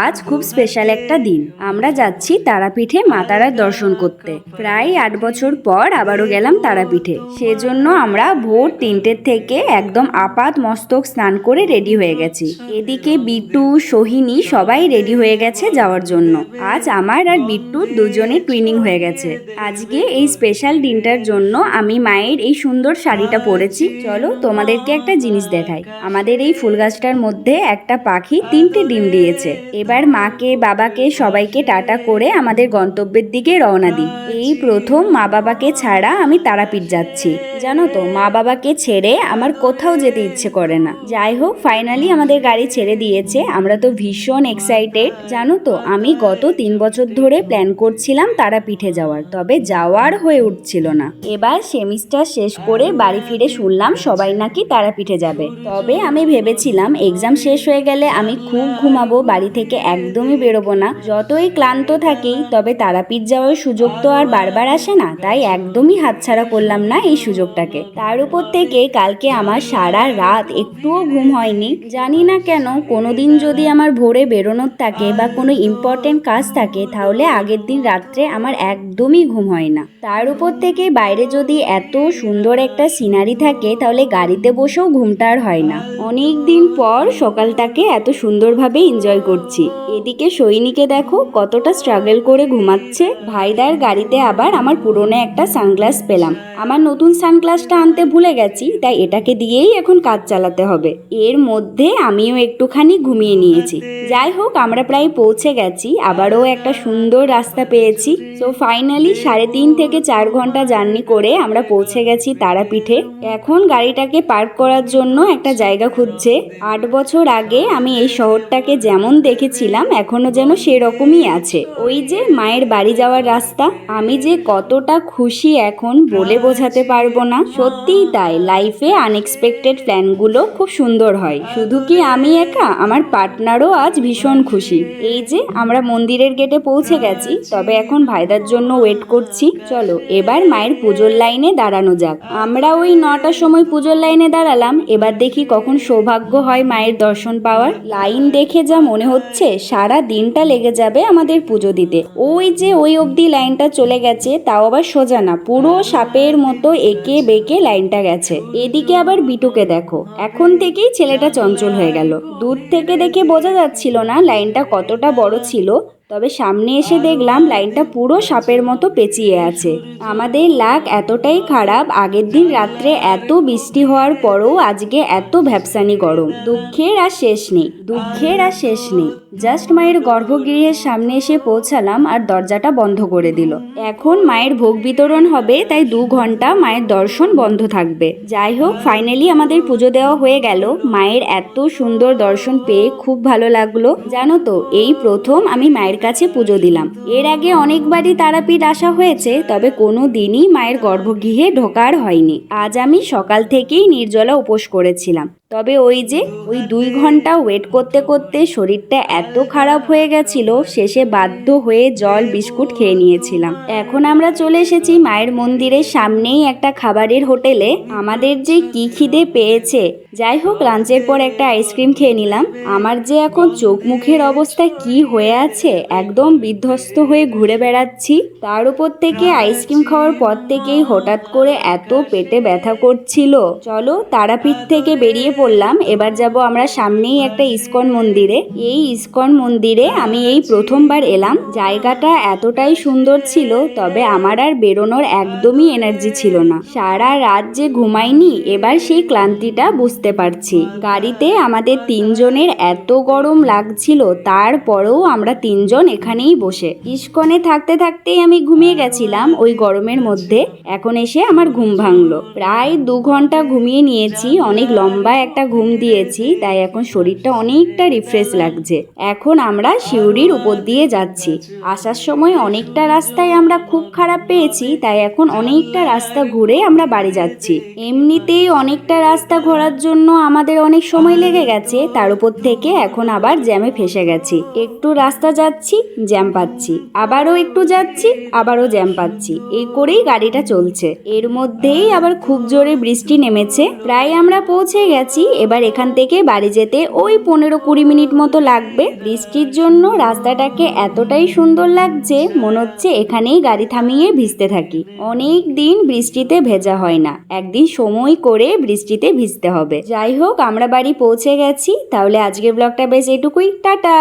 আজ খুব স্পেশাল একটা দিন। আমরা যাচ্ছি তারাপীঠে মা তারার দর্শন করতে। প্রায় আট বছর পর আবারও গেলাম তারাপীঠে। সেজন্য আমরা ভোর তিনটের থেকে একদম আপাত মস্তক স্নান করে রেডি হয়ে গেছি। এদিকে বিট্টু, সোহিনী সবাই রেডি হয়ে গেছে যাওয়ার জন্য। আজ আমার আর বিট্টুর দুজনে টুইনিং হয়ে গেছে। আজকে এই স্পেশাল দিনটার জন্য আমি মায়ের এই সুন্দর শাড়িটা পরেছি। চলো তোমাদেরকে একটা জিনিস দেখাই। আমাদের এই ফুল গাছটার মধ্যে একটা পাখি তিনটে ডিম দিয়েছে। এবার মাকে, বাবাকে সবাইকে টাটা করে আমাদের গন্তব্যের দিকে রওনা দিই। এই প্রথম মা বাবাকে ছাড়া আমি তারাপীঠ যাচ্ছি। জানো তো, মা বাবাকে ছেড়ে আমার কোথাও যেতে ইচ্ছে করে না। যাই হোক ফাইনালি আমাদের গাড়ি ছেড়ে দিয়েছে। আমরা তো ভীষণ এক্সাইটেড জানো তো, আমি গত তিন বছর ধরে প্ল্যান করছিলাম তারাপীঠে যাওয়ার, তবে যাওয়ার হয়ে উঠছিল না। এবার সেমিস্টার শেষ করে বাড়ি ফিরে শুনলাম সবাই নাকি তারাপীঠে যাবে। তবে আমি ভেবেছিলাম এক্সাম শেষ হয়ে গেলে আমি খুব ঘুমাবো, বাড়ি থেকে একদমই বেরোবো না। যতই ক্লান্ত থাকি, তবে তারাপীঠ যাওয়ার সুযোগ তো আর বারবার আসে না, তাই একদমই হাতছাড়া করলাম না এই সুযোগটাকে তার উপর থেকে কালকে আমার সারা রাত একটুও ঘুম হয়নি। জানি না কেন, কোনোদিন যদি আমার ভোরে বেরোনোর থাকে বা কোনো ইম্পর্টেন্ট কাজ থাকে, তাহলে আগের দিন রাত্রে আমার একদমই ঘুম হয় না। তার উপর থেকে বাইরে যদি এত সুন্দর একটা সিনারি থাকে, তাহলে গাড়িতে বসেও ঘুমটা আর হয় না। অনেক দিন পর সকালটাকে এত সুন্দরভাবে এনজয় করছি। এদিকে সৈনিকে দেখো কতটা স্ট্রাগল করে ঘুমাচ্ছে। ভাইদার গাড়িতে আবার আমার পুরনো একটা সানগ্লাস পেলাম। আমার নতুন সানগ্লাসটা আনতে ভুলে গেছি, তাই এটাকে দিয়েই এখন কাজ চালাতে হবে। এর মধ্যে আমিও একটুখানি ঘুমিয়ে নিয়েছি। যাই হোক, আমরা প্রায় পৌঁছে গেছি, আবারও একটা সুন্দর রাস্তা পেয়েছি। সো ফাইনালি সাড়ে তিন থেকে চার ঘণ্টা জার্নি করে আমরা পৌঁছে গেছি তারাপীঠে। এখন গাড়িটাকে পার্ক করার জন্য একটা জায়গা খুঁজছে। আট বছর আগে আমি এই শহরটাকে যেমন দেখেছিলাম, এখনও যেন সেরকমই আছে। ওই যে মায়ের বাড়ি যাওয়ার রাস্তা। আমি যে কতটা খুশি এখন বলে বোঝাতে পারব না। সত্যিই তাই। লাইফে আনএক্সপেক্টেড প্ল্যানগুলো খুব সুন্দর হয়। শুধু কি আমি একা? আমার পার্টনারও আজ ভীষণ খুশি। এই যে, আমরা মন্দিরের গেটে পৌঁছে গেছি। তবে এখন ভাইদার জন্য ওয়েট করছি। চলো, এবার মায়ের পুজোর লাইনে দাঁড়ানো যাক। আমরা ওই নটার সময় পুজোর লাইনে দাঁড়ালাম। এবার দেখি কখন সৌভাগ্য হয় মায়ের দর্শন পাওয়ার। লাইন দেখে যা মনে হচ্ছে, সারা দিনটা লেগে যাবে আমাদের পুজো দিতে। ওই যে, ওই অবধি লাইনটা চলে গেছে, তাও আবার সোজা না। পুরো সাপের মতো এঁকে বেঁকে বেঁকে লাইনটা গেছে। এদিকে আবার বিটুকে দেখো। এখন থেকেই ছেলেটা চঞ্চল হয়ে গেল। দূর থেকে দেখে বোঝা যাচ্ছিল না লাইনটা কতটা বড় ছিল। তবে সামনে এসে দেখলাম লাইনটা পুরো সাপের মতো পেঁচিয়ে আছে। আমাদের লাক এতটাই খারাপ, আগের দিন রাত্রে এত বৃষ্টি হওয়ার পরও আজকে এত ভ্যাপসানি গরম। দুঃখের আর শেষ নেই, দুঃখের আর শেষ নেই। জাস্ট মায়ের গর্ভগৃহের সামনে এসে পৌঁছালাম আর দরজাটা বন্ধ করে দিল। এখন মায়ের ভোগ বিতরণ হবে, তাই দু ঘণ্টা মায়ের দর্শন বন্ধ থাকবে। যাই হোক ফাইনালি আমাদের পুজো দেওয়া হয়ে গেল। মায়ের এত সুন্দর দর্শন পেয়ে খুব ভালো লাগল। জানো তো, এই প্রথম আমি মায়ের কাছে পুজো দিলাম। এর আগে অনেকবারই তারাপীঠ আসা হয়েছে, তবে কোনো দিনই মায়ের গর্ভগৃহে ঢোকার হয়নি। আজ আমি সকাল থেকেই নির্জলা উপোস করেছিলাম। তবে ওই যে ওই দুই ঘণ্টা ওয়েট করতে করতে শরীরটা এত খারাপ হয়ে গেছিল, শেষে বাধ্য হয়ে জল, বিস্কুট খেয়ে নিয়েছিলাম। এখন আমরা চলে এসেছি মায়ের মন্দিরের সামনেই একটা খাবারের হোটেলে। আমাদের যে কি খিদে পেয়েছে। যাই হোক, লাঞ্চের পর একটা আইসক্রিম খেয়ে নিলাম। আমার যে এখন চোখ মুখের অবস্থা কি হয়ে আছে, একদম বিধ্বস্ত হয়ে ঘুরে বেড়াচ্ছি। তার উপর থেকে আইসক্রিম খাওয়ার পর থেকেই হঠাৎ করে এত পেটে ব্যথা করছিল। চলো তারাপীঠ থেকে বেরিয়ে পড়লাম এবার যাব আমরা সামনেই একটা ইস্কন মন্দিরে। এই ইস্কন মন্দিরে আমি এই প্রথমবার এলাম। জায়গাটা এতটাই সুন্দর ছিল, তবে আমার আর বেরোনোর একদমই এনার্জি ছিল না। সারা রাত যে ঘুমাইনি, এবার সেই ক্লান্তিটা বুঝতে পারছি। গাড়িতে আমাদের তিনজনের এত গরম লাগছিল, তারপরেও আমরা তিনজন এখানেই বসে। ইস্কনে থাকতে থাকতেই আমি ঘুমিয়ে গেছিলাম ওই গরমের মধ্যে। এখন এসে আমার ঘুম ভাঙলো। প্রায় দু ঘণ্টা ঘুমিয়ে নিয়েছি, অনেক লম্বা একটা ঘুম দিয়েছি, তাই এখন শরীরটা অনেকটা রিফ্রেশ লাগছে। এখন আমরা শিউরির উপর দিয়ে যাচ্ছি। আসার সময় অনেকটা রাস্তায় আমরা খুব খারাপ পেয়েছি, তাই এখন অনেকটা রাস্তা ঘুরে আমরা বাড়ি যাচ্ছি। এমনিতেই অনেকটা রাস্তা ঘোরার জন্য আমাদের অনেক সময় লেগে গেছে, তার উপর থেকে এখন আবার জ্যামে ফেসে গেছি। একটু রাস্তা যাচ্ছি, জ্যাম পাচ্ছি। আবারও একটু যাচ্ছি, আবারও জ্যাম পাচ্ছি। এই করেই গাড়িটা চলছে। এর মধ্যেই আবার খুব জোরে বৃষ্টি নেমেছে। প্রায় আমরা পৌঁছে গেছি যাচ্ছি এবার এখান থেকে বাড়ি যেতে ওই পনেরো কুড়ি মিনিট মতো লাগবে। বৃষ্টির জন্য রাস্তাটাকে এতটাই সুন্দর লাগছে, মনে হচ্ছে এখানেই গাড়ি থামিয়ে ভিজতে থাকি। অনেক দিন বৃষ্টিতে ভেজা হয় না। একদিন সময় করে বৃষ্টিতে ভিজতে হবে। যাই হোক, আমরা বাড়ি পৌঁছে গেছি। তাহলে আজকের ব্লগটা বেশ এটুকুই। টাটা!